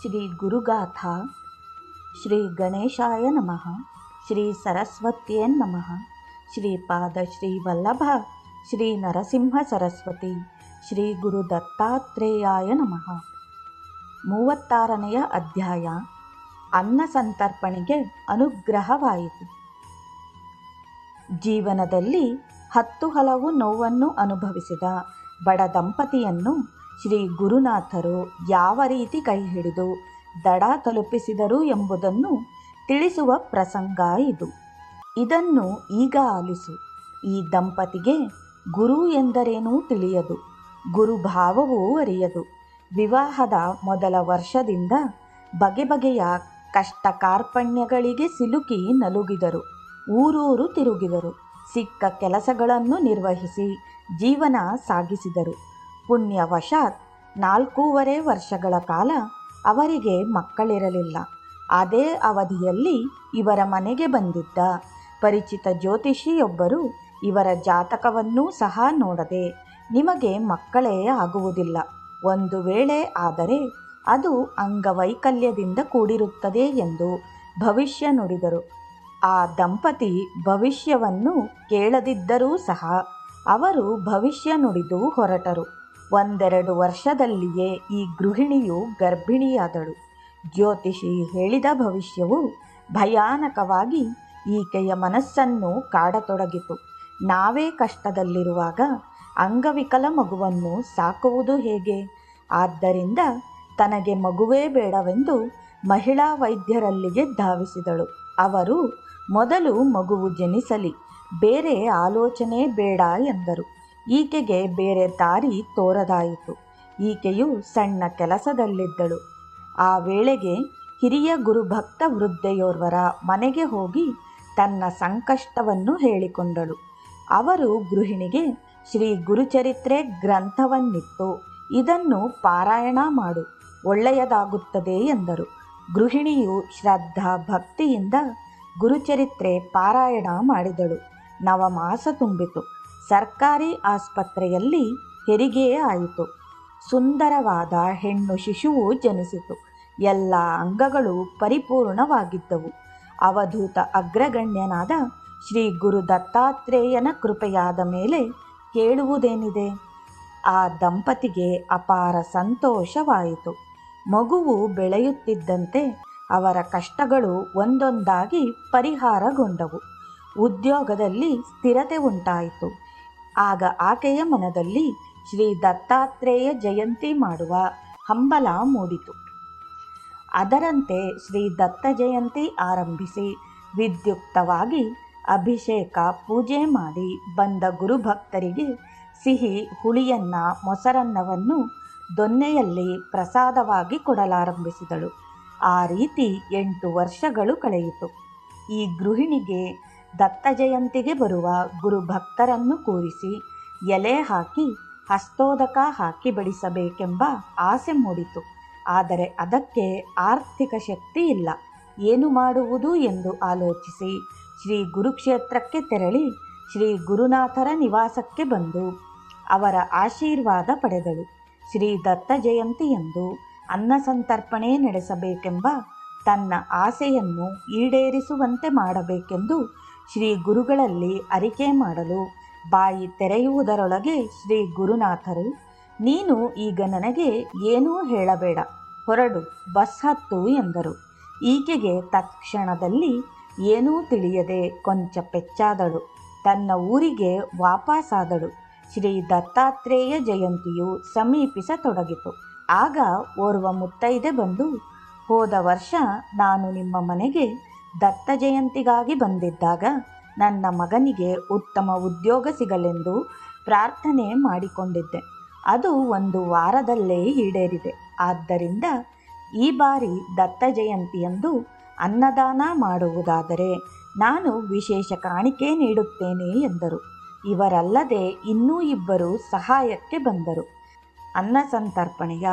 ಶ್ರೀ ಗುರುಗಾಥಾ, ಶ್ರೀ ಗಣೇಶಾಯ ನಮಃ, ಶ್ರೀ ಸರಸ್ವತಿಯೇ ನಮಃ ಶ್ರೀಪಾದ ಶ್ರೀ ವಲ್ಲಭ, ಶ್ರೀ ನರಸಿಂಹ ಸರಸ್ವತಿ, ಶ್ರೀ ಗುರು ದತ್ತಾತ್ರೇಯಾಯ ನಮಃ. ಮೂವತ್ತಾರನೆಯ ಅಧ್ಯಾಯ, ಅನ್ನ ಸಂತರ್ಪಣೆಗೆ ಅನುಗ್ರಹವಾಯಿತು. ಜೀವನದಲ್ಲಿ ಹತ್ತು ಹಲವು ನೋವನ್ನು ಅನುಭವಿಸಿದ ಬಡ ದಂಪತಿಯನ್ನು ಶ್ರೀ ಗುರುನಾಥರು ಯಾವ ರೀತಿ ಕೈ ಹಿಡಿದು ದಡ ತಲುಪಿಸಿದರು ಎಂಬುದನ್ನು ತಿಳಿಸುವ ಪ್ರಸಂಗ ಇದು. ಇದನ್ನು ಈಗ ಆಲಿಸು. ಈ ದಂಪತಿಗೆ ಗುರು ಎಂದರೇನೂ ತಿಳಿಯದು. ಗುರುಭಾವವೂ ಅರಿಯದು. ವಿವಾಹದ ಮೊದಲ ವರ್ಷದಿಂದ ಬಗೆ ಬಗೆಯ ಕಷ್ಟ ಕಾರ್ಪಣ್ಯಗಳಿಗೆ ಸಿಲುಕಿ ನಲುಗಿದರು. ಊರೂರು ತಿರುಗಿದರು. ಸಿಕ್ಕ ಕೆಲಸಗಳನ್ನು ನಿರ್ವಹಿಸಿ ಜೀವನ ಸಾಗಿಸಿದರು. ಪುಣ್ಯವಶಾತ್ ನಾಲ್ಕೂವರೆ ವರ್ಷಗಳ ಕಾಲ ಅವರಿಗೆ ಮಕ್ಕಳಿರಲಿಲ್ಲ. ಅದೇ ಅವಧಿಯಲ್ಲಿ ಇವರ ಮನೆಗೆ ಬಂದಿದ್ದ ಪರಿಚಿತ ಜ್ಯೋತಿಷಿಯೊಬ್ಬರು ಇವರ ಜಾತಕವನ್ನೂ ಸಹ ನೋಡದೆ ನಿಮಗೆ ಮಕ್ಕಳೇ ಆಗುವುದಿಲ್ಲ. ಒಂದು ವೇಳೆ ಆದರೆ ಅದು ಅಂಗವೈಕಲ್ಯದಿಂದ ಕೂಡಿರುತ್ತದೆ ಎಂದು ಭವಿಷ್ಯ ನುಡಿದರು. ಆ ದಂಪತಿ ಭವಿಷ್ಯವನ್ನು ಕೇಳದಿದ್ದರೂ ಸಹ ಅವರು ಭವಿಷ್ಯ ನುಡಿದು ಹೊರಟರು. ಒಂದೆರಡು ವರ್ಷದಲ್ಲಿಯೇ ಈ ಗೃಹಿಣಿಯು ಗರ್ಭಿಣಿಯಾದಳು. ಜ್ಯೋತಿಷಿ ಹೇಳಿದ ಭವಿಷ್ಯವು ಭಯಾನಕವಾಗಿ ಈಕೆಯ ಮನಸ್ಸನ್ನು ಕಾಡತೊಡಗಿತು. ನಾವೇ ಕಷ್ಟದಲ್ಲಿರುವಾಗ ಅಂಗವಿಕಲ ಮಗುವನ್ನು ಸಾಕುವುದು ಹೇಗೆ? ಆದ್ದರಿಂದ ತನಗೆ ಮಗುವೇ ಬೇಡವೆಂದು ಮಹಿಳಾ ವೈದ್ಯರಲ್ಲಿಗೆ ಧಾವಿಸಿದಳು. ಅವರು, ಮೊದಲು ಮಗುವು ಜನಿಸಲಿ, ಬೇರೆ ಆಲೋಚನೆ ಬೇಡ ಎಂದರು. ಈಕೆಗೆ ಬೇರೆ ದಾರಿ ತೋರದಾಯಿತು. ಈಕೆಯು ಸಣ್ಣ ಕೆಲಸದಲ್ಲಿದ್ದಳು. ಆ ವೇಳೆಗೆ ಹಿರಿಯ ಗುರುಭಕ್ತ ವೃದ್ಧೆಯೋರ್ವರ ಮನೆಗೆ ಹೋಗಿ ತನ್ನ ಸಂಕಷ್ಟವನ್ನು ಹೇಳಿಕೊಂಡಳು. ಅವರು ಗೃಹಿಣಿಗೆ, ಶ್ರೀ ಗುರುಚರಿತ್ರೆ ಗ್ರಂಥವನ್ನಿತ್ತು ಇದನ್ನು ಪಾರಾಯಣ ಮಾಡು, ಒಳ್ಳೆಯದಾಗುತ್ತದೆ ಎಂದರು. ಗೃಹಿಣಿಯು ಶ್ರದ್ಧಾ ಭಕ್ತಿಯಿಂದ ಗುರುಚರಿತ್ರೆ ಪಾರಾಯಣ ಮಾಡಿದಳು. ನವಮಾಸ ತುಂಬಿತು. ಸರ್ಕಾರಿ ಆಸ್ಪತ್ರೆಯಲ್ಲಿ ಹೆರಿಗೆಯೇ ಆಯಿತು. ಸುಂದರವಾದ ಹೆಣ್ಣು ಶಿಶುವು ಜನಿಸಿತು. ಎಲ್ಲ ಅಂಗಗಳು ಪರಿಪೂರ್ಣವಾಗಿದ್ದವು. ಅವಧೂತ ಅಗ್ರಗಣ್ಯನಾದ ಶ್ರೀ ಗುರು ದತ್ತಾತ್ರೇಯನ ಕೃಪೆಯಾದ ಮೇಲೆ ಕೇಳುವುದೇನಿದೆ ಆ ದಂಪತಿಗೆ ಅಪಾರ ಸಂತೋಷವಾಯಿತು. ಮಗುವು ಬೆಳೆಯುತ್ತಿದ್ದಂತೆ ಅವರ ಕಷ್ಟಗಳು ಒಂದೊಂದಾಗಿ ಪರಿಹಾರಗೊಂಡವು. ಉದ್ಯೋಗದಲ್ಲಿ ಸ್ಥಿರತೆ ಉಂಟಾಯಿತು. ಆಗ ಆಕೆಯ ಮನದಲ್ಲಿ ಶ್ರೀ ದತ್ತಾತ್ರೇಯ ಜಯಂತಿ ಮಾಡುವ ಹಂಬಲ ಮೂಡಿತು. ಅದರಂತೆ ಶ್ರೀ ದತ್ತ ಜಯಂತಿ ಆರಂಭಿಸಿ ವಿದ್ಯುಕ್ತವಾಗಿ ಅಭಿಷೇಕ ಪೂಜೆ ಮಾಡಿ ಬಂದ ಗುರುಭಕ್ತರಿಗೆ ಸಿಹಿ, ಹುಳಿಯನ್ನ, ಮೊಸರನ್ನವನ್ನು ದೊನ್ನೆಯಲ್ಲಿ ಪ್ರಸಾದವಾಗಿ ಕೊಡಲಾರಂಭಿಸಿದಳು. ಆ ರೀತಿ ಎಂಟು ವರ್ಷಗಳು ಕಳೆಯಿತು. ಈ ಗೃಹಿಣಿಗೆ ದತ್ತ ಜಯಂತಿಗೆ ಬರುವ ಗುರುಭಕ್ತರನ್ನು ಕೂರಿಸಿ ಎಲೆ ಹಾಕಿ, ಹಸ್ತೋದಕ ಹಾಕಿ ಬಡಿಸಬೇಕೆಂಬ ಆಸೆ ಮೂಡಿತು. ಆದರೆ ಅದಕ್ಕೆ ಆರ್ಥಿಕ ಶಕ್ತಿ ಇಲ್ಲ. ಏನು ಮಾಡುವುದು ಎಂದು ಆಲೋಚಿಸಿ ಶ್ರೀ ಗುರುಕ್ಷೇತ್ರಕ್ಕೆ ತೆರಳಿ ಶ್ರೀ ಗುರುನಾಥರ ನಿವಾಸಕ್ಕೆ ಬಂದು ಅವರ ಆಶೀರ್ವಾದ ಪಡೆದಳು. ಶ್ರೀ ದತ್ತ ಅನ್ನ ಸಂತರ್ಪಣೆ ನಡೆಸಬೇಕೆಂಬ ತನ್ನ ಆಸೆಯನ್ನು ಈಡೇರಿಸುವಂತೆ ಮಾಡಬೇಕೆಂದು ಶ್ರೀ ಗುರುಗಳಲ್ಲಿ ಅರಿಕೆ ಮಾಡಲು ಬಾಯಿ ತೆರೆಯುವುದರೊಳಗೆ ಶ್ರೀ ಗುರುನಾಥರು, ನೀನು ಈಗ ನನಗೆ ಏನೂ ಹೇಳಬೇಡ, ಹೊರಡು, ಬಸ್ ಹತ್ತು ಎಂದರು. ಈಕೆಗೆ ತಕ್ಷಣದಲ್ಲಿ ಏನೂ ತಿಳಿಯದೆ ಕೊಂಚ ಪೆಚ್ಚಾದಳು. ತನ್ನ ಊರಿಗೆ ವಾಪಸ್ಸಾದಳು ಶ್ರೀ ದತ್ತಾತ್ರೇಯ ಜಯಂತಿಯು ಸಮೀಪಿಸತೊಡಗಿತು. ಆಗ ಓರ್ವ ಮುತ್ತೈದೆ ಬಂದು, ಹೋದ ವರ್ಷ ನಾನು ನಿಮ್ಮ ಮನೆಗೆ ದತ್ತ ಜಯಂತಿಗಾಗಿ ಬಂದಿದ್ದಾಗ ನನ್ನ ಮಗನಿಗೆ ಉತ್ತಮ ಉದ್ಯೋಗ ಸಿಗಲೆಂದು ಪ್ರಾರ್ಥನೆ ಮಾಡಿಕೊಂಡಿದ್ದೆ. ಅದು ಒಂದು ವಾರದಲ್ಲೇ ಈಡೇರಿದೆ. ಆದ್ದರಿಂದ ಈ ಬಾರಿ ದತ್ತ ಜಯಂತಿಯಂದು ಅನ್ನದಾನ ಮಾಡುವುದಾದರೆ ನಾನು ವಿಶೇಷ ಕಾಣಿಕೆ ನೀಡುತ್ತೇನೆ ಎಂದರು. ಇವರಲ್ಲದೆ ಇನ್ನೂ ಇಬ್ಬರು ಸಹಾಯಕ್ಕೆ ಬಂದರು. ಅನ್ನ ಸಂತರ್ಪಣೆಯ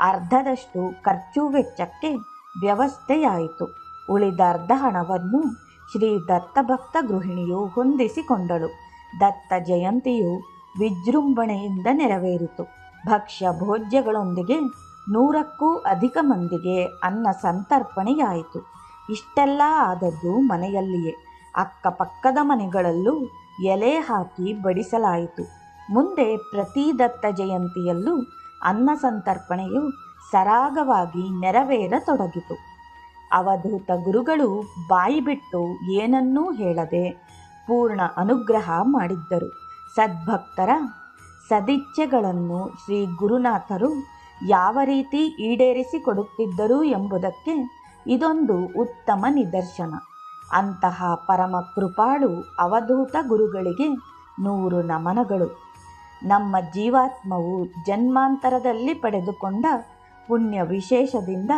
ಅರ್ಧದಷ್ಟು ಖರ್ಚು ವೆಚ್ಚಕ್ಕೆ ವ್ಯವಸ್ಥೆಯಾಯಿತು. ಉಳಿದ ಅರ್ಧ ಹಣವನ್ನು ಶ್ರೀ ದತ್ತಭಕ್ತ ಗೃಹಿಣಿಯು ಹೊಂದಿಸಿಕೊಂಡಳು. ದತ್ತ ಜಯಂತಿಯು ವಿಜೃಂಭಣೆಯಿಂದ ನೆರವೇರಿತು. ಭಕ್ಷ್ಯ ಭೋಜ್ಯಗಳೊಂದಿಗೆ ನೂರಕ್ಕೂ ಅಧಿಕ ಮಂದಿಗೆ ಅನ್ನ ಸಂತರ್ಪಣೆಯಾಯಿತು. ಇಷ್ಟೆಲ್ಲ ಆದದ್ದು ಮನೆಯಲ್ಲಿಯೇ. ಅಕ್ಕಪಕ್ಕದ ಮನೆಗಳಲ್ಲೂ ಎಲೆ ಹಾಕಿ ಬಡಿಸಲಾಯಿತು. ಮುಂದೆ ಪ್ರತಿ ದತ್ತ ಜಯಂತಿಯಲ್ಲೂ ಅನ್ನ ಸಂತರ್ಪಣೆಯು ಸರಾಗವಾಗಿ ನೆರವೇರತೊಡಗಿತು. ಅವಧೂತ ಗುರುಗಳು ಬಾಯಿ ಬಿಟ್ಟು ಏನನ್ನೂ ಹೇಳದೆ ಪೂರ್ಣ ಅನುಗ್ರಹ ಮಾಡಿದ್ದರು. ಸದ್ಭಕ್ತರ ಸದಿಚ್ಛೆಗಳನ್ನು ಶ್ರೀ ಗುರುನಾಥರು ಯಾವ ರೀತಿ ಈಡೇರಿಸಿಕೊಡುತ್ತಿದ್ದರು ಎಂಬುದಕ್ಕೆ ಇದೊಂದು ಉತ್ತಮ ನಿದರ್ಶನ. ಅಂತಹ ಪರಮ ಕೃಪಾಳು ಅವಧೂತ ಗುರುಗಳಿಗೆ ನೂರು ನಮನಗಳು. ನಮ್ಮ ಜೀವಾತ್ಮವು ಜನ್ಮಾಂತರದಲ್ಲಿ ಪಡೆದುಕೊಂಡ ಪುಣ್ಯ ವಿಶೇಷದಿಂದ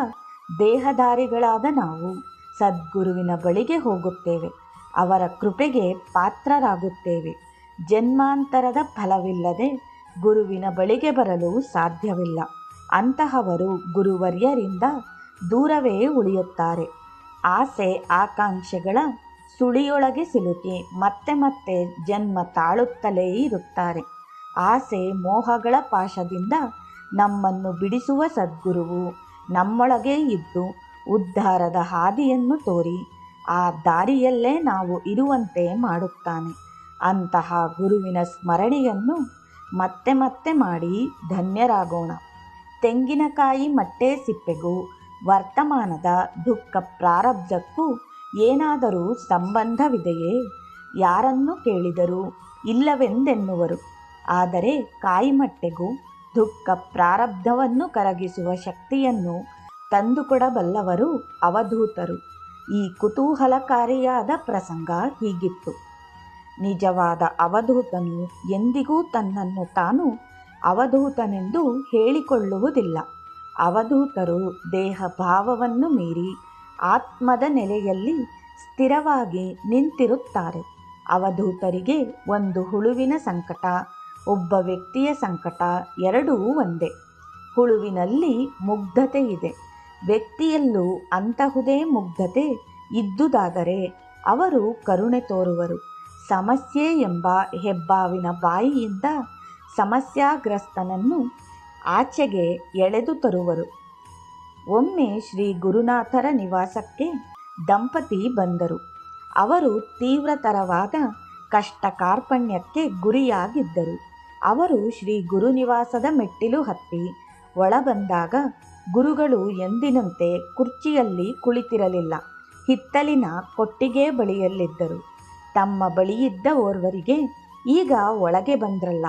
ದೇಹಧಾರಿಗಳಾದ ನಾವು ಸದ್ಗುರುವಿನ ಬಳಿಗೆ ಹೋಗುತ್ತೇವೆ. ಅವರ ಕೃಪೆಗೆ ಪಾತ್ರರಾಗುತ್ತೇವೆ. ಜನ್ಮಾಂತರದ ಫಲವಿಲ್ಲದೆ ಗುರುವಿನ ಬಳಿಗೆ ಬರಲು ಸಾಧ್ಯವಿಲ್ಲ. ಅಂತಹವರು ಗುರುವರ್ಯರಿಂದ ದೂರವೇ ಉಳಿಯುತ್ತಾರೆ. ಆಸೆ ಆಕಾಂಕ್ಷೆಗಳ ಸುಳಿಯೊಳಗೆ ಸಿಲುಕಿ ಮತ್ತೆ ಮತ್ತೆ ಜನ್ಮ ತಾಳುತ್ತಲೇ ಇರುತ್ತಾರೆ. ಆಸೆ ಮೋಹಗಳ ಪಾಶದಿಂದ ನಮ್ಮನ್ನು ಬಿಡಿಸುವ ಸದ್ಗುರುವು ನಮ್ಮೊಳಗೆ ಇದ್ದು ಉದ್ಧಾರದ ಹಾದಿಯನ್ನು ತೋರಿ ಆ ದಾರಿಯಲ್ಲೇ ನಾವು ಇರುವಂತೆ ಮಾಡುತ್ತಾನೆ. ಅಂತಹ ಗುರುವಿನ ಸ್ಮರಣೆಯನ್ನು ಮತ್ತೆ ಮತ್ತೆ ಮಾಡಿ ಧನ್ಯರಾಗೋಣ. ತೆಂಗಿನಕಾಯಿ ಮಟ್ಟೆ ಸಿಪ್ಪೆಗೂ ವರ್ತಮಾನದ ದುಃಖ ಪ್ರಾರಬ್ಧಕ್ಕೂ ಏನಾದರೂ ಸಂಬಂಧವಿದೆಯೇ? ಯಾರನ್ನು ಕೇಳಿದರೂ ಇಲ್ಲವೆಂದೆನ್ನುವರು. ಆದರೆ ಕಾಯಿಮಟ್ಟೆಗೂ ದುಃಖ ಪ್ರಾರಬ್ಧವನ್ನು ಕರಗಿಸುವ ಶಕ್ತಿಯನ್ನು ತಂದುಕೊಡಬಲ್ಲವರು ಅವಧೂತರು. ಈ ಕುತೂಹಲಕಾರಿಯಾದ ಪ್ರಸಂಗ ಹೀಗಿತ್ತು. ನಿಜವಾದ ಅವಧೂತನು ಎಂದಿಗೂ ತನ್ನನ್ನು ತಾನು ಅವಧೂತನೆಂದು ಹೇಳಿಕೊಳ್ಳುವುದಿಲ್ಲ. ಅವಧೂತರು ದೇಹ ಭಾವವನ್ನು ಮೀರಿ ಆತ್ಮದ ನೆಲೆಯಲ್ಲಿ ಸ್ಥಿರವಾಗಿ ನಿಂತಿರುತ್ತಾರೆ. ಅವಧೂತರಿಗೆ ಒಂದು ಹುಳುವಿನ ಸಂಕಟ ಒಬ್ಬ ವ್ಯಕ್ತಿಯ ಸಂಕಟ ಎರಡೂ ಒಂದೇ. ಹುಳುವಿನಲ್ಲಿ ಮುಗ್ಧತೆ ಇದೆ. ವ್ಯಕ್ತಿಯಲ್ಲೂ ಅಂತಹುದೇ ಮುಗ್ಧತೆ ಇದ್ದುದಾದರೆ ಅವರು ಕರುಣೆ ತೋರುವರು. ಸಮಸ್ಯೆ ಎಂಬ ಹೆಬ್ಬಾವಿನ ಬಾಯಿಯಿಂದ ಸಮಸ್ಯಾಗ್ರಸ್ತನನ್ನು ಆಚೆಗೆ ಎಳೆದು ತರುವರು. ಒಮ್ಮೆ ಶ್ರೀ ಗುರುನಾಥರ ನಿವಾಸಕ್ಕೆ ದಂಪತಿ ಬಂದರು. ಅವರು ತೀವ್ರತರವಾದ ಕಷ್ಟ ಕಾರ್ಪಣ್ಯಕ್ಕೆ ಗುರಿಯಾಗಿದ್ದರು. ಅವರು ಶ್ರೀ ಗುರುನಿವಾಸದ ಮೆಟ್ಟಿಲು ಹತ್ತಿ ಒಳ ಬಂದಾಗ ಗುರುಗಳು ಎಂದಿನಂತೆ ಕುರ್ಚಿಯಲ್ಲಿ ಕುಳಿತಿರಲಿಲ್ಲ. ಹಿತ್ತಲಿನ ಕೊಟ್ಟಿಗೆ ಬಳಿಯಲ್ಲಿದ್ದರು. ತಮ್ಮ ಬಳಿಯಿದ್ದ ಓರ್ವರಿಗೆ ಈಗ ಒಳಗೆ ಬಂದ್ರಲ್ಲ,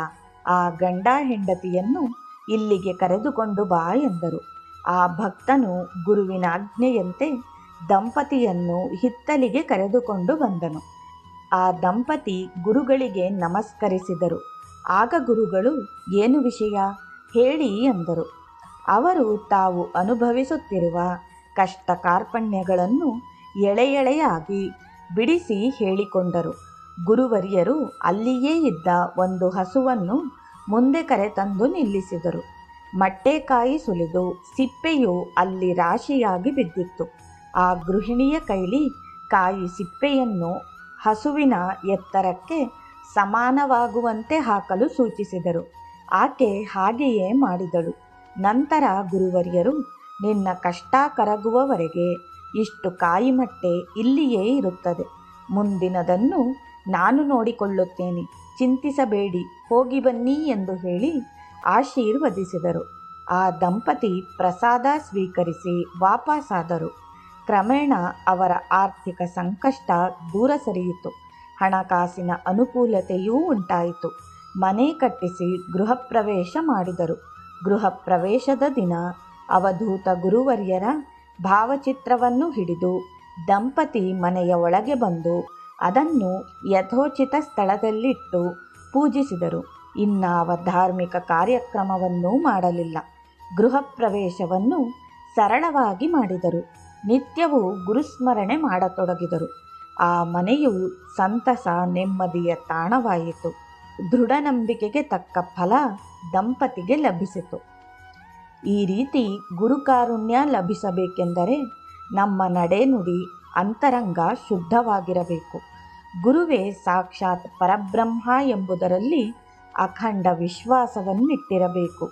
ಆ ಗಂಡ ಹೆಂಡತಿಯನ್ನು ಇಲ್ಲಿಗೆ ಕರೆದುಕೊಂಡು ಬಾ ಎಂದರು. ಆ ಭಕ್ತನು ಗುರುವಿನ ಆಜ್ಞೆಯಂತೆ ದಂಪತಿಯನ್ನು ಹಿತ್ತಲಿಗೆ ಕರೆದುಕೊಂಡು ಬಂದನು. ಆ ದಂಪತಿ ಗುರುಗಳಿಗೆ ನಮಸ್ಕರಿಸಿದರು. ಆಗ ಗುರುಗಳು ಏನು ವಿಷಯ? ಹೇಳಿ ಎಂದರು ಅವರು ತಾವು ಅನುಭವಿಸುತ್ತಿರುವ ಕಷ್ಟ ಕಾರ್ಪಣ್ಯಗಳನ್ನು ಎಳೆಯೆಳೆಯಾಗಿ ಬಿಡಿಸಿ ಹೇಳಿಕೊಂಡರು. ಗುರುವರಿಯರು ಅಲ್ಲಿಯೇ ಇದ್ದ ಒಂದು ಹಸುವನ್ನು ಮುಂದೆ ಕರೆತಂದು ನಿಲ್ಲಿಸಿದರು. ಮಟ್ಟೆಕಾಯಿ ಸುಲಿದು ಸಿಪ್ಪೆಯು ಅಲ್ಲಿ ರಾಶಿಯಾಗಿ ಬಿದ್ದಿತ್ತು. ಆ ಗೃಹಿಣಿಯ ಕೈಲಿ ಕಾಯಿ ಸಿಪ್ಪೆಯನ್ನು ಹಸುವಿನ ಎತ್ತರಕ್ಕೆ ಸಮಾನವಾಗುವಂತೆ ಹಾಕಲು ಸೂಚಿಸಿದರು. ಆಕೆ ಹಾಗೆಯೇ ಮಾಡಿದಳು. ನಂತರ ಗುರುವರಿಯರು, ನಿನ್ನ ಕಷ್ಟ ಕರಗುವವರೆಗೆ ಇಷ್ಟು ಕಾಯಿಮಟ್ಟೆ ಇಲ್ಲಿಯೇ ಇರುತ್ತದೆ. ಮುಂದಿನದನ್ನು ನಾನು ನೋಡಿಕೊಳ್ಳುತ್ತೇನೆ. ಚಿಂತಿಸಬೇಡಿ, ಹೋಗಿ ಬನ್ನಿ ಎಂದು ಹೇಳಿ ಆಶೀರ್ವದಿಸಿದರು. ಆ ದಂಪತಿ ಪ್ರಸಾದ ಸ್ವೀಕರಿಸಿ ವಾಪಸಾದರು. ಕ್ರಮೇಣ ಅವರ ಆರ್ಥಿಕ ಸಂಕಷ್ಟ ದೂರ ಸರಿಯಿತು. ಹಣಕಾಸಿನ ಅನುಕೂಲತೆಯೂ ಉಂಟಾಯಿತು. ಮನೆ ಕಟ್ಟಿಸಿ ಗೃಹಪ್ರವೇಶ ಮಾಡಿದರು. ಗೃಹ ಪ್ರವೇಶದ ದಿನ ಅವಧೂತ ಗುರುವರ್ಯರ ಭಾವಚಿತ್ರವನ್ನು ಹಿಡಿದು ದಂಪತಿ ಮನೆಯ ಒಳಗೆ ಬಂದು ಅದನ್ನು ಯಥೋಚಿತ ಸ್ಥಳದಲ್ಲಿಟ್ಟು ಪೂಜಿಸಿದರು. ಇನ್ನಾವ ಧಾರ್ಮಿಕ ಕಾರ್ಯಕ್ರಮವನ್ನೂ ಮಾಡಲಿಲ್ಲ. ಗೃಹ ಪ್ರವೇಶವನ್ನು ಸರಳವಾಗಿ ಮಾಡಿದರು. ನಿತ್ಯವೂ ಗುರುಸ್ಮರಣೆ ಮಾಡತೊಡಗಿದರು. ಆ ಮನೆಯು ಸಂತಸ, ನೆಮ್ಮದಿಯ ತಾಣವಾಯಿತು. ದೃಢ ನಂಬಿಕೆಗೆ ತಕ್ಕ ಫಲ ದಂಪತಿಗೆ ಲಭಿಸಿತು. ಈ ರೀತಿ ಗುರುಕಾರುಣ್ಯ ಲಭಿಸಬೇಕೆಂದರೆ ನಮ್ಮ ನಡೆನುಡಿ ಅಂತರಂಗ ಶುದ್ಧವಾಗಿರಬೇಕು. ಗುರುವೇ ಸಾಕ್ಷಾತ್ ಪರಬ್ರಹ್ಮ ಎಂಬುದರಲ್ಲಿ ಅಖಂಡ ವಿಶ್ವಾಸವನ್ನಿಟ್ಟಿರಬೇಕು.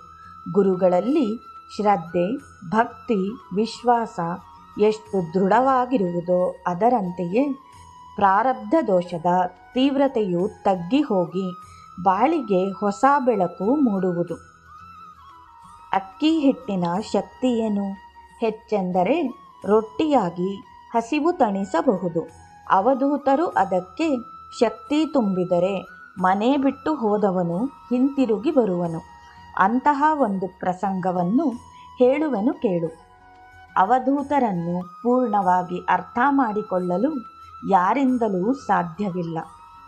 ಗುರುಗಳಲ್ಲಿ ಶ್ರದ್ಧೆ, ಭಕ್ತಿ, ವಿಶ್ವಾಸ ಎಷ್ಟು ದೃಢವಾಗಿರುವುದೋ ಅದರಂತೆಯೇ ಪ್ರಾರಬ್ಧ ದೋಷದ ತೀವ್ರತೆಯು ತಗ್ಗಿ ಹೋಗಿ ಬಾಳಿಗೆ ಹೊಸ ಬೆಳಕು ಮೂಡುವುದು. ಅಕ್ಕಿ ಹಿಟ್ಟಿನ ಶಕ್ತಿಯೇನು ಹೆಚ್ಚೆಂದರೆ ರೊಟ್ಟಿಯಾಗಿ ಹಸಿವು ತಣಿಸಬಹುದು. ಅವಧೂತರು ಅದಕ್ಕೆ ಶಕ್ತಿ ತುಂಬಿದರೆ ಮನೆ ಬಿಟ್ಟು ಹೋದವನು ಹಿಂತಿರುಗಿ ಬರುವನು. ಅಂತಹ ಒಂದು ಪ್ರಸಂಗವನ್ನು ಹೇಳುವೆನು ಕೇಳು. ಅವಧೂತರನ್ನು ಪೂರ್ಣವಾಗಿ ಅರ್ಥ ಮಾಡಿಕೊಳ್ಳಲು ಯಾರಿಂದಲೂ ಸಾಧ್ಯವಿಲ್ಲ.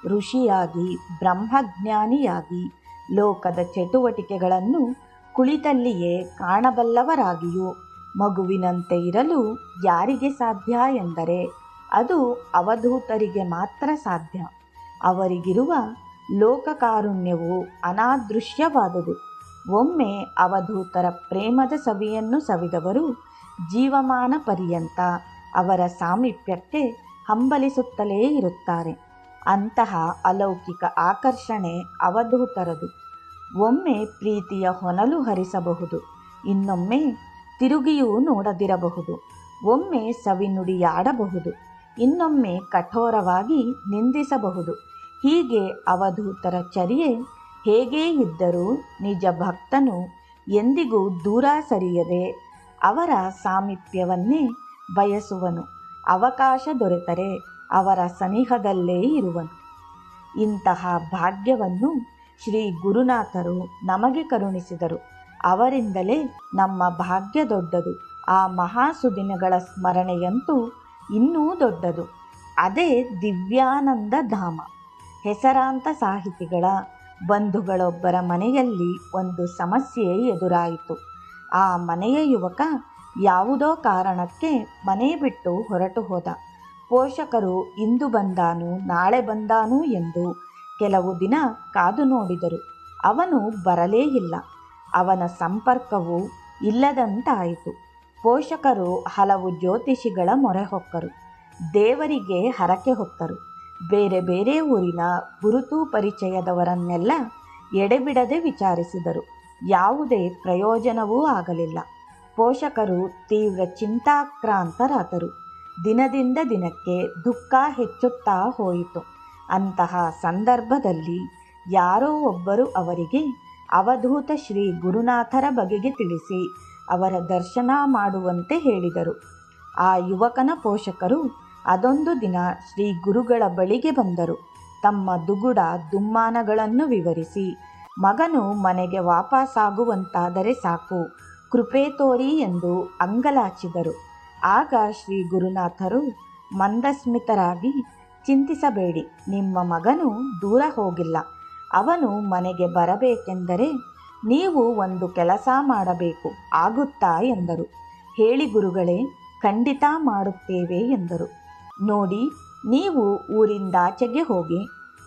ಋಷಿಯಾಗಿ, ಬ್ರಹ್ಮಜ್ಞಾನಿಯಾಗಿ ಲೋಕದ ಚಟುವಟಿಕೆಗಳನ್ನು ಕುಳಿತಲ್ಲಿಯೇ ಕಾಣಬಲ್ಲವರಾಗಿಯೂ ಮಗುವಿನಂತೆ ಇರಲು ಯಾರಿಗೆ ಸಾಧ್ಯ ಎಂದರೆ ಅದು ಅವಧೂತರಿಗೆ ಮಾತ್ರ ಸಾಧ್ಯ. ಅವರಿಗಿರುವ ಲೋಕಕಾರುಣ್ಯವು ಅನಾದೃಶ್ಯವಾದುದು. ಒಮ್ಮೆ ಅವಧೂತರ ಪ್ರೇಮದ ಸವಿಯನ್ನು ಸವಿದವರು ಜೀವಮಾನ ಪರ್ಯಂತ ಅವರ ಸಾಮೀಪ್ಯಕ್ಕೆ ಹಂಬಲಿಸುತ್ತಲೇ ಇರುತ್ತಾರೆ. ಅಂತಹ ಅಲೌಕಿಕ ಆಕರ್ಷಣೆ ಅವಧೂತರದು. ಒಮ್ಮೆ ಪ್ರೀತಿಯ ಹೊನಲು ಹರಿಸಬಹುದು. ಇನ್ನೊಮ್ಮೆ ತಿರುಗಿಯೂ ನೋಡದಿರಬಹುದು. ಒಮ್ಮೆ ಸವಿನುಡಿಯಾಡಬಹುದು. ಇನ್ನೊಮ್ಮೆ ಕಠೋರವಾಗಿ ನಿಂದಿಸಬಹುದು. ಹೀಗೆ ಅವಧೂತರ ಚರ್ಯೆ ಹೇಗೇ ಇದ್ದರೂ ನಿಜ ಭಕ್ತನು ಎಂದಿಗೂ ದೂರ ಸರಿಯದೆ ಅವರ ಸಾಮೀಪ್ಯವನ್ನೇ ಬಯಸುವನು. ಅವಕಾಶ ದೊರೆತರೆ ಅವರ ಸನಿಹದಲ್ಲೇ ಇರುವನು ಇಂತಹ ಭಾಗ್ಯವನ್ನು ಶ್ರೀ ಗುರುನಾಥರು ನಮಗೆ ಕರುಣಿಸಿದರು. ಅವರಿಂದಲೇ ನಮ್ಮ ಭಾಗ್ಯ ದೊಡ್ಡದು. ಆ ಮಹಾಸುದಿನಗಳ ಸ್ಮರಣೆಯಂತೂ ಇನ್ನೂ ದೊಡ್ಡದು. ಅದೇ ದಿವ್ಯಾನಂದ ಧಾಮ. ಹೆಸರಾಂತ ಸಾಹಿತಿಗಳ ಬಂಧುಗಳೊಬ್ಬರ ಮನೆಯಲ್ಲಿ ಒಂದು ಸಮಸ್ಯೆ ಎದುರಾಯಿತು. ಆ ಮನೆಯ ಯುವಕ ಯಾವುದೋ ಕಾರಣಕ್ಕೆ ಮನೆ ಬಿಟ್ಟು ಹೊರಟು ಹೋದ. ಪೋಷಕರು, ಇಂದು ಬಂದಾನು, ನಾಳೆ ಬಂದಾನು ಎಂದು ಕೆಲವು ದಿನ ಕಾದು ನೋಡಿದರು. ಅವನು ಬರಲೇ ಇಲ್ಲ. ಅವನ ಸಂಪರ್ಕವು ಇಲ್ಲದಂತಾಯಿತು. ಪೋಷಕರು ಹಲವು ಜ್ಯೋತಿಷಿಗಳ ಮೊರೆ ಹೊಕ್ಕರು. ದೇವರಿಗೆ ಹರಕೆ ಹೊಕ್ಕರು. ಬೇರೆ ಬೇರೆ ಊರಿನ ಗುರುತು ಪರಿಚಯದವರನ್ನೆಲ್ಲ ಎಡೆಬಿಡದೆ ವಿಚಾರಿಸಿದರು. ಯಾವುದೇ ಪ್ರಯೋಜನವೂ ಆಗಲಿಲ್ಲ. ಪೋಷಕರು ತೀವ್ರ ಚಿಂತಾಕ್ರಾಂತರಾದರು. ದಿನದಿಂದ ದಿನಕ್ಕೆ ದುಃಖ ಹೆಚ್ಚುತ್ತಾ ಹೋಯಿತು. ಅಂತಹ ಸಂದರ್ಭದಲ್ಲಿ ಯಾರೋ ಒಬ್ಬರು ಅವರಿಗೆ ಅವಧೂತ ಶ್ರೀ ಗುರುನಾಥರ ಬಗೆಗೆ ತಿಳಿಸಿ ಅವರ ದರ್ಶನ ಮಾಡುವಂತೆ ಹೇಳಿದರು. ಆ ಯುವಕನ ಪೋಷಕರು ಅದೊಂದು ದಿನ ಶ್ರೀ ಗುರುಗಳ ಬಳಿಗೆ ಬಂದರು. ತಮ್ಮ ದುಗುಡ ದುಮ್ಮಾನಗಳನ್ನು ವಿವರಿಸಿ, ಮಗನು ಮನೆಗೆ ವಾಪಸ್ಸಾಗುವಂತಾದರೆ ಸಾಕು. ಕೃಪೆ ತೋರಿ ಎಂದು ಅಂಗಲಾಚಿದರು. ಆಗ ಶ್ರೀ ಗುರುನಾಥರು ಮಂದಸ್ಮಿತರಾಗಿ ಚಿಂತಿಸಬೇಡಿ, ನಿಮ್ಮ ಮಗನು ದೂರ ಹೋಗಿಲ್ಲ. ಅವನು ಮನೆಗೆ ಬರಬೇಕೆಂದರೆ ನೀವು ಒಂದು ಕೆಲಸ ಮಾಡಬೇಕು ಆಗುತ್ತಾ ಎಂದರು. ಹೇಳಿ ಗುರುಗಳೇ, ಖಂಡಿತ ಮಾಡುತ್ತೇವೆ ಎಂದರು. ನೋಡಿ, ನೀವು ಊರಿಂದಾಚೆಗೆ ಹೋಗಿ,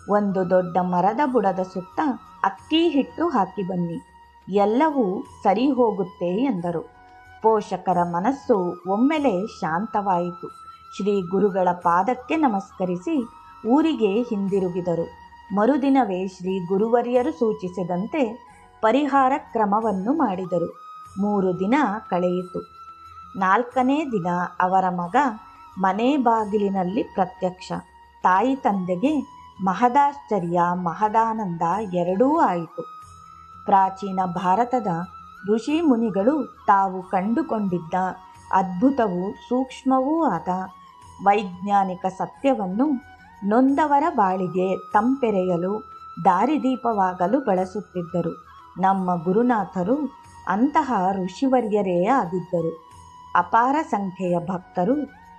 ಒಂದು ದೊಡ್ಡ ಮರದ ಬುಡದ ಸುತ್ತ ಅಕ್ಕಿ ಹಿಟ್ಟು ಹಾಕಿ ಬನ್ನಿ. ಎಲ್ಲವೂ ಸರಿ ಹೋಗುತ್ತೆ ಎಂದರು. ಪೋಷಕರ ಮನಸ್ಸು ಒಮ್ಮೆಲೆ ಶಾಂತವಾಯಿತು. ಶ್ರೀ ಗುರುಗಳ ಪಾದಕ್ಕೆ ನಮಸ್ಕರಿಸಿ ಊರಿಗೆ ಹಿಂದಿರುಗಿದರು. ಮರುದಿನವೇ ಶ್ರೀ ಗುರುವರಿಯರು ಸೂಚಿಸಿದಂತೆ ಪರಿಹಾರ ಕ್ರಮವನ್ನು ಮಾಡಿದರು. ಮೂರು ದಿನ ಕಳೆಯಿತು. ನಾಲ್ಕನೇ ದಿನ ಅವರ ಮಗ ಮನೆ ಬಾಗಿಲಿನಲ್ಲಿ ಪ್ರತ್ಯಕ್ಷ. ತಾಯಿ ತಂದೆಗೆ ಮಹದಾಶ್ಚರ್ಯ, ಮಹದಾನಂದ ಎರಡೂ ಆಯಿತು. ಪ್ರಾಚೀನ ಭಾರತದ ಋಷಿ ಮುನಿಗಳು ತಾವು ಕಂಡುಕೊಂಡಿದ್ದ ಅದ್ಭುತವೂ ಸೂಕ್ಷ್ಮವೂ ಆದ ವೈಜ್ಞಾನಿಕ ಸತ್ಯವನ್ನು ನೊಂದವರ ಬಾಳಿಗೆ ತಂಪೆರೆಯಲು, ದಾರಿದೀಪವಾಗಲು ಬಳಸುತ್ತಿದ್ದರು. ನಮ್ಮ ಗುರುನಾಥರು ಅಂತಹ ಋಷಿವರ್ಯರೇ ಆಗಿದ್ದರು. ಅಪಾರ ಸಂಖ್ಯೆಯ ಭಕ್ತರು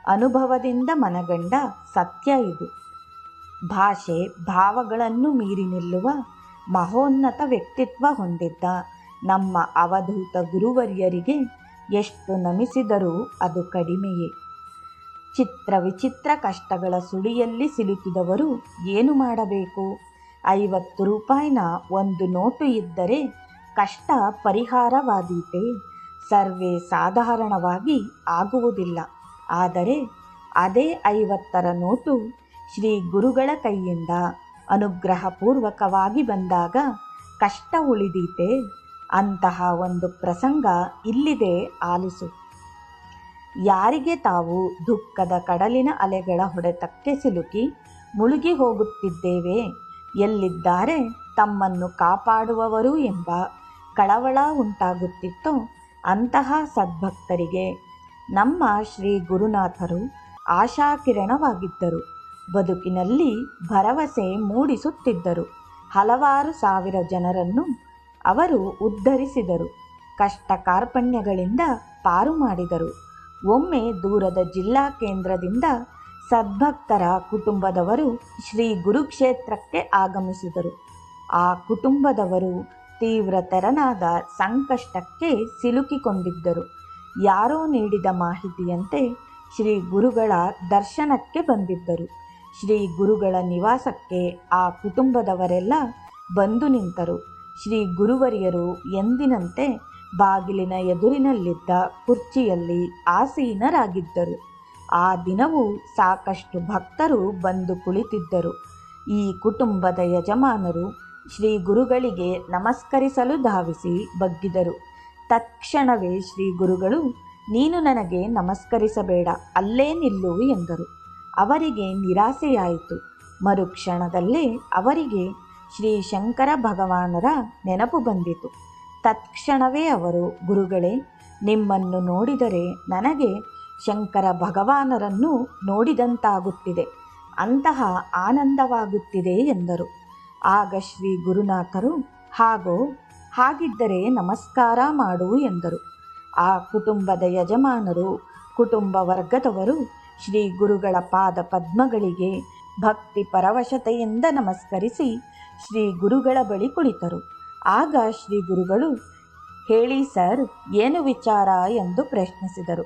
ಅನುಭವದಿಂದ ಮನಗಂಡ ಸತ್ಯ ಇದು. ಭಾಷೆ ಭಾವಗಳನ್ನು ಮೀರಿ ನಿಲ್ಲುವ ಮಹೋನ್ನತ ವ್ಯಕ್ತಿತ್ವ ಹೊಂದಿದ್ದ. ನಮ್ಮ ಅವಧೂತ ಗುರುವರ್ಯರಿಗೆ ಎಷ್ಟು ನಮಿಸಿದರೂ ಅದು ಕಡಿಮೆಯೇ. ಚಿತ್ರ ವಿಚಿತ್ರ ಕಷ್ಟಗಳ ಸುಳಿಯಲ್ಲಿ ಸಿಲುಕಿದವರು ಏನು ಮಾಡಬೇಕು? ಐವತ್ತು ರೂಪಾಯಿನ ಒಂದು ನೋಟು ಇದ್ದರೆ ಕಷ್ಟ ಪರಿಹಾರವಾದೀತೆ. ಸರ್ವೇ ಸಾಧಾರಣವಾಗಿ ಆಗುವುದಿಲ್ಲ. ಆದರೆ ಅದೇ ಐವತ್ತರ ನೋಟು ಶ್ರೀ ಗುರುಗಳ ಕೈಯಿಂದ. ಅನುಗ್ರಹಪೂರ್ವಕವಾಗಿ ಬಂದಾಗ ಕಷ್ಟ ಉಳಿದೀತೆ, ಅಂತಹ ಒಂದು ಪ್ರಸಂಗ ಇಲ್ಲಿದೆ ಆಲಿಸು. ಯಾರಿಗೆ ತಾವು ದುಃಖದ ಕಡಲಿನ ಅಲೆಗಳ ಹೊಡೆತಕ್ಕೆ ಸಿಲುಕಿ ಮುಳುಗಿ ಹೋಗುತ್ತಿದ್ದೇವೆ, ಎಲ್ಲಿದ್ದಾರೆ ತಮ್ಮನ್ನು ಕಾಪಾಡುವವರು ಎಂಬ ಕಳವಳ ಉಂಟಾಗುತ್ತಿತ್ತೋ ಅಂತಹ ಸದ್ಭಕ್ತರಿಗೆ ನಮ್ಮ ಶ್ರೀ ಗುರುನಾಥರು ಆಶಾಕಿರಣವಾಗಿದ್ದರು. ಬದುಕಿನಲ್ಲಿ ಭರವಸೆ ಮೂಡಿಸುತ್ತಿದ್ದರು. ಹಲವಾರು ಸಾವಿರ ಜನರನ್ನು ಅವರು ಉದ್ಧರಿಸಿದರು. ಕಷ್ಟ ಕಾರ್ಪಣ್ಯಗಳಿಂದ ಪಾರು ಮಾಡಿದರು. ಒಮ್ಮೆ ದೂರದ ಜಿಲ್ಲಾ ಕೇಂದ್ರದಿಂದ ಸದ್ಭಕ್ತರ ಕುಟುಂಬದವರು ಶ್ರೀ ಗುರುಕ್ಷೇತ್ರಕ್ಕೆ ಆಗಮಿಸಿದರು. ಆ ಕುಟುಂಬದವರು ತೀವ್ರ ತೆರನಾದ ಸಂಕಷ್ಟಕ್ಕೆ ಸಿಲುಕಿಕೊಂಡಿದ್ದರು. ಯಾರೋ ನೀಡಿದ ಮಾಹಿತಿಯಂತೆ ಶ್ರೀ ಗುರುಗಳ ದರ್ಶನಕ್ಕೆ ಬಂದಿದ್ದರು. ಶ್ರೀ ಗುರುಗಳ ನಿವಾಸಕ್ಕೆ ಆ ಕುಟುಂಬದವರೆಲ್ಲ ಬಂದು ನಿಂತರು. ಶ್ರೀ ಗುರುವರಿಯರು ಎಂದಿನಂತೆ ಬಾಗಿಲಿನ ಎದುರಿನಲ್ಲಿದ್ದ ಕುರ್ಚಿಯಲ್ಲಿ ಆಸೀನರಾಗಿದ್ದರು. ಆ ದಿನವೂ ಸಾಕಷ್ಟು ಭಕ್ತರು ಬಂದು ಕುಳಿತಿದ್ದರು. ಈ ಕುಟುಂಬದ ಯಜಮಾನರು ಶ್ರೀ ಗುರುಗಳಿಗೆ ನಮಸ್ಕರಿಸಲು ಧಾವಿಸಿ ಬಗ್ಗಿದರು. ತಕ್ಷಣವೇ ಶ್ರೀ ಗುರುಗಳು, ನೀನು ನನಗೆ ನಮಸ್ಕರಿಸಬೇಡ, ಅಲ್ಲೇ ನಿಲ್ಲು ಎಂದರು. ಅವರಿಗೆ ನಿರಾಸೆಯಾಯಿತು. ಮರುಕ್ಷಣದಲ್ಲೇ ಅವರಿಗೆ ಶ್ರೀ ಶಂಕರ ಭಗವಾನರ ನೆನಪು ಬಂದಿತು. ತತ್ಕ್ಷಣವೇ ಅವರು, ಗುರುಗಳೇ, ನಿಮ್ಮನ್ನು ನೋಡಿದರೆ ನನಗೆ ಶಂಕರ ಭಗವಾನರನ್ನು ನೋಡಿದಂತಾಗುತ್ತಿದೆ. ಅಂತಹ ಆನಂದವಾಗುತ್ತಿದೆ ಎಂದರು. ಆಗ ಶ್ರೀ ಗುರುನಾಥರು, ಹಾಗೋ, ಹಾಗಿದ್ದರೆ ನಮಸ್ಕಾರ ಮಾಡು ಎಂದರು. ಆ ಕುಟುಂಬದ ಯಜಮಾನರು, ಕುಟುಂಬ ವರ್ಗದವರು ಶ್ರೀ ಗುರುಗಳ ಪಾದ ಪದ್ಮಗಳಿಗೆ ಭಕ್ತಿ ಪರವಶತೆಯಿಂದ ನಮಸ್ಕರಿಸಿ ಶ್ರೀ ಗುರುಗಳ ಬಳಿ ಕುಳಿತರು. ಆಗ ಶ್ರೀ ಗುರುಗಳು ಹೇಳಿ ಸರ್, ಏನು ವಿಚಾರ? ಎಂದು ಪ್ರಶ್ನಿಸಿದರು.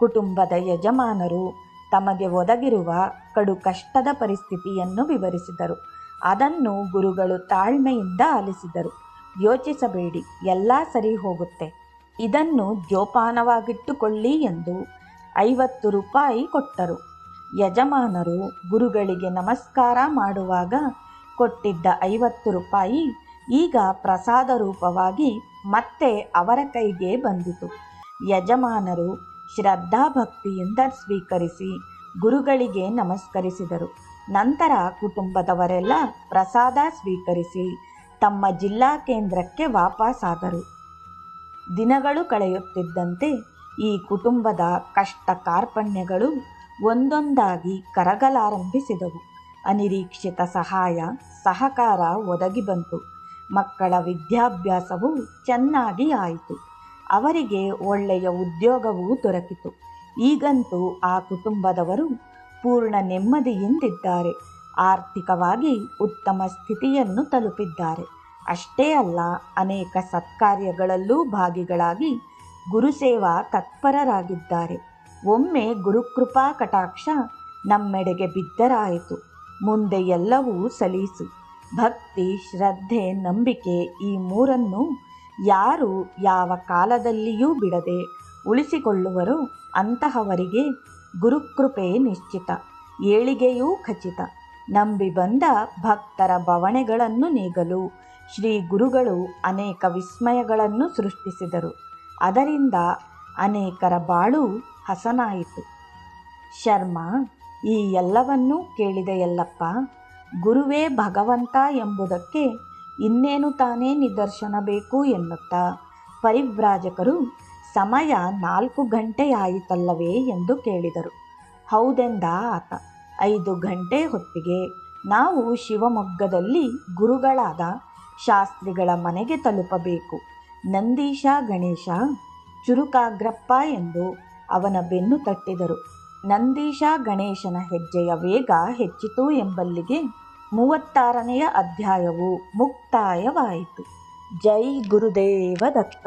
ಕುಟುಂಬದ ಯಜಮಾನರು ತಮಗೆ ಒದಗಿರುವ ಕಡು ಕಷ್ಟದ ಪರಿಸ್ಥಿತಿಯನ್ನು ವಿವರಿಸಿದರು. ಅದನ್ನು ಗುರುಗಳು ತಾಳ್ಮೆಯಿಂದ ಆಲಿಸಿದರು. ಯೋಚಿಸಬೇಡಿ, ಎಲ್ಲ ಸರಿ ಹೋಗುತ್ತೆ. ಇದನ್ನು ಜೋಪಾನವಾಗಿಟ್ಟುಕೊಳ್ಳಿ ಎಂದು ಐವತ್ತು ರೂಪಾಯಿ ಕೊಟ್ಟರು. ಯಜಮಾನರು ಗುರುಗಳಿಗೆ ನಮಸ್ಕಾರ ಮಾಡುವಾಗ ಕೊಟ್ಟಿದ್ದ ಐವತ್ತು ರೂಪಾಯಿ ಈಗ ಪ್ರಸಾದ ರೂಪವಾಗಿ ಮತ್ತೆ ಅವರ ಕೈಗೆ ಬಂದಿತು. ಯಜಮಾನರು ಶ್ರದ್ಧಾಭಕ್ತಿಯಿಂದ ಸ್ವೀಕರಿಸಿ ಗುರುಗಳಿಗೆ ನಮಸ್ಕರಿಸಿದರು. ನಂತರ ಕುಟುಂಬದವರೆಲ್ಲ ಪ್ರಸಾದ ಸ್ವೀಕರಿಸಿ ತಮ್ಮ ಜಿಲ್ಲಾ ಕೇಂದ್ರಕ್ಕೆ ವಾಪಸ್ಸಾದರು ದಿನಗಳು ಕಳೆಯುತ್ತಿದ್ದಂತೆ ಈ ಕುಟುಂಬದ ಕಷ್ಟ ಕಾರ್ಪಣ್ಯಗಳು ಒಂದೊಂದಾಗಿ ಕರಗಲಾರಂಭಿಸಿದವು. ಅನಿರೀಕ್ಷಿತ ಸಹಾಯ, ಸಹಕಾರ ಒದಗಿ ಬಂತು. ಮಕ್ಕಳ ವಿದ್ಯಾಭ್ಯಾಸವು ಚೆನ್ನಾಗಿ ಆಯಿತು. ಅವರಿಗೆ ಒಳ್ಳೆಯ ಉದ್ಯೋಗವೂ ದೊರಕಿತು. ಈಗಂತೂ ಆ ಕುಟುಂಬದವರು ಪೂರ್ಣ ನೆಮ್ಮದಿಯಿಂದಿದ್ದಾರೆ. ಆರ್ಥಿಕವಾಗಿ ಉತ್ತಮ ಸ್ಥಿತಿಯನ್ನು ತಲುಪಿದ್ದಾರೆ. ಅಷ್ಟೇ ಅಲ್ಲ, ಅನೇಕ ಸತ್ಕಾರ್ಯಗಳಲ್ಲೂ ಭಾಗಿಗಳಾಗಿ ಗುರುಸೇವಾ ತತ್ಪರರಾಗಿದ್ದಾರೆ. ಒಮ್ಮೆ ಗುರುಕೃಪಾ ಕಟಾಕ್ಷ ನಮ್ಮೆಡೆಗೆ ಬಿದ್ದರಾಯಿತು. ಮುಂದೆ ಎಲ್ಲವೂ ಸಲೀಸು. ಭಕ್ತಿ, ಶ್ರದ್ಧೆ, ನಂಬಿಕೆ ಈ ಮೂರನ್ನು ಯಾರು ಯಾವ ಕಾಲದಲ್ಲಿಯೂ ಬಿಡದೆ ಉಳಿಸಿಕೊಳ್ಳುವರು ಅಂತಹವರಿಗೆ ಗುರುಕೃಪೆ ನಿಶ್ಚಿತ, ಏಳಿಗೆಯೂ ಖಚಿತ. ನಂಬಿ ಬಂದ ಭಕ್ತರ ಬವಣೆಗಳನ್ನು ನೀಗಲು ಶ್ರೀ ಗುರುಗಳು ಅನೇಕ ವಿಸ್ಮಯಗಳನ್ನು ಸೃಷ್ಟಿಸಿದರು. ಅದರಿಂದ ಅನೇಕರ ಬಾಳು ಹಸನಾಯಿತು. ಶರ್ಮ, ಈ ಎಲ್ಲವನ್ನೂ ಕೇಳಿದೆಯಲ್ಲಪ್ಪ ಗುರುವೇ ಭಗವಂತ ಎಂಬುದಕ್ಕೆ ಇನ್ನೇನು ತಾನೇ ನಿದರ್ಶನ ಬೇಕು ಎನ್ನುತ್ತಾ? ಪರಿವ್ರಾಜಕರು, ಸಮಯ ನಾಲ್ಕು ಗಂಟೆಯಾಯಿತಲ್ಲವೇ ಎಂದು ಕೇಳಿದರು. ಹೌದೆಂದ ಆತ, ಐದು ಗಂಟೆ ಹೊತ್ತಿಗೆ ನಾವು ಶಿವಮೊಗ್ಗದಲ್ಲಿ ಗುರುಗಳಾದ ಶಾಸ್ತ್ರಿಗಳ ಮನೆಗೆ ತಲುಪಬೇಕು. ನಂದೀಶ ಗಣೇಶ ಚುರುಕಾಗ್ರಪ್ಪ ಎಂದು ಅವನ ಬೆನ್ನು ತಟ್ಟಿದರು. ನಂದೀಶ ಗಣೇಶನ ಹೆಜ್ಜೆಯ ವೇಗ ಹೆಚ್ಚಿತು ಎಂಬಲ್ಲಿಗೆ ಮೂವತ್ತಾರನೆಯ ಅಧ್ಯಾಯವು ಮುಕ್ತಾಯವಾಯಿತು. ಜೈ ಗುರುದೇವ ದತ್ತ.